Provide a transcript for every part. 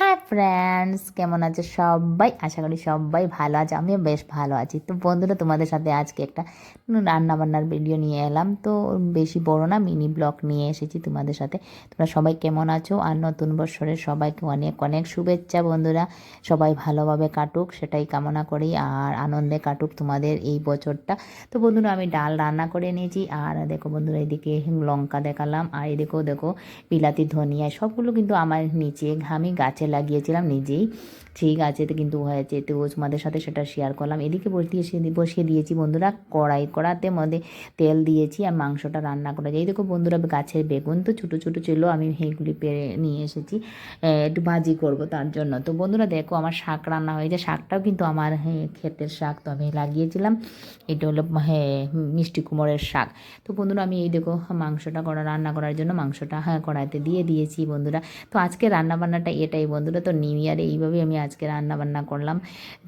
Hi friends কেমন আছে সবাই? আশা করি সবাই ভালো আছে। আমিও বেশ ভালো আছি। তো বন্ধুরা, তোমাদের সাথে আজকে একটা রান্না বান্নার ভিডিও নিয়ে এলাম। তো বেশি বড় না মিনি ব্লগ নিয়ে এসেছি তোমাদের সাথে। তোমরা সবাই কেমন আছো? আর নতুন বছরের সবাইকে অনেক অনেক শুভেচ্ছা বন্ধুরা। সবাই ভালোভাবে কাটুক, সেটাই কামনা করি। আর আনন্দে কাটুক তোমাদের এই বছরটা। তো বন্ধুরা, আমি ডাল রান্না করে নিয়েছি আর দেখো বন্ধুরা, এদিকে লঙ্কা দেখালাম। আর এদিকেও দেখো, বিলাতি, ধনিয়া, সবগুলো কিন্তু আমার নিচে আমি গাছে লাগিয়েছিলাম নিজেই। সেই গাছেতে কিন্তু হয়েছে। তো তোমাদের সাথে সেটা শেয়ার করলাম। এদিকে বসিয়ে বসিয়ে দিয়েছি বন্ধুরা, কড়াই কড়াতে মধ্যে তেল দিয়েছি আর মাংসটা রান্না করে এই দেখো বন্ধুরা, গাছের বেগুন তো ছোটো ছোটো ছিল, আমি সেইগুলি পেরে নিয়ে এসেছি একটু ভাজি করব তার জন্য। তো বন্ধুরা দেখো আমার শাক রান্না হয়েছে শাকটাও কিন্তু আমার হ্যাঁ ক্ষেতের শাক তো আমি লাগিয়েছিলাম। এটা হলো হ্যাঁ মিষ্টি কুমড়ের শাক। তো বন্ধুরা আমি এই দেখো মাংসটা করা, রান্না করার জন্য মাংসটা হ্যাঁ কড়াইতে দিয়ে দিয়েছি বন্ধুরা। তো আজকে রান্না বান্নাটা এটাই বন্ধুরা, তো নিউ ইয়ারে এইভাবে আমি আজকে রান্না বান্না করলাম।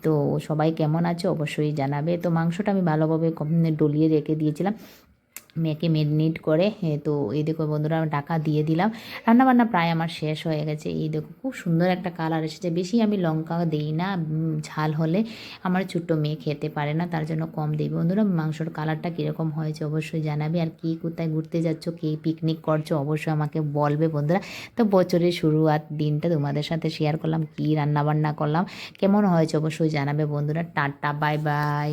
তো সবাই কেমন আছে অবশ্যই জানাবে। তো মাংসটা আমি ভালোভাবে ডলিয়ে রেখে দিয়েছিলাম। মেয়েকে মেরিনেট করে তো এই দেখো বন্ধুরা আমি টাকা দিয়ে দিলাম। রান্নাবান্না প্রায় আমার শেষ হয়ে গেছে। এই দেখো খুব সুন্দর একটা কালার এসেছে। বেশি আমি লঙ্কা দিই না ঝাল হলে আমার ছোট্ট মেয়ে খেতে পারে না, তার জন্য কম দিই। বন্ধুরা, মাংসর কালারটা কীরকম হয়েছে অবশ্যই জানাবে। আর কি কোথায় ঘুরতে যাচ্ছ, কে পিকনিক করছ, অবশ্যই আমাকে বলবে বন্ধুরা। তো বছরের শুরুয়াত দিনটা তোমাদের সাথে শেয়ার করলাম, কী রান্নাবান্না করলাম, কেমন হয়েছে অবশ্যই জানাবে বন্ধুরা। Tata bye bye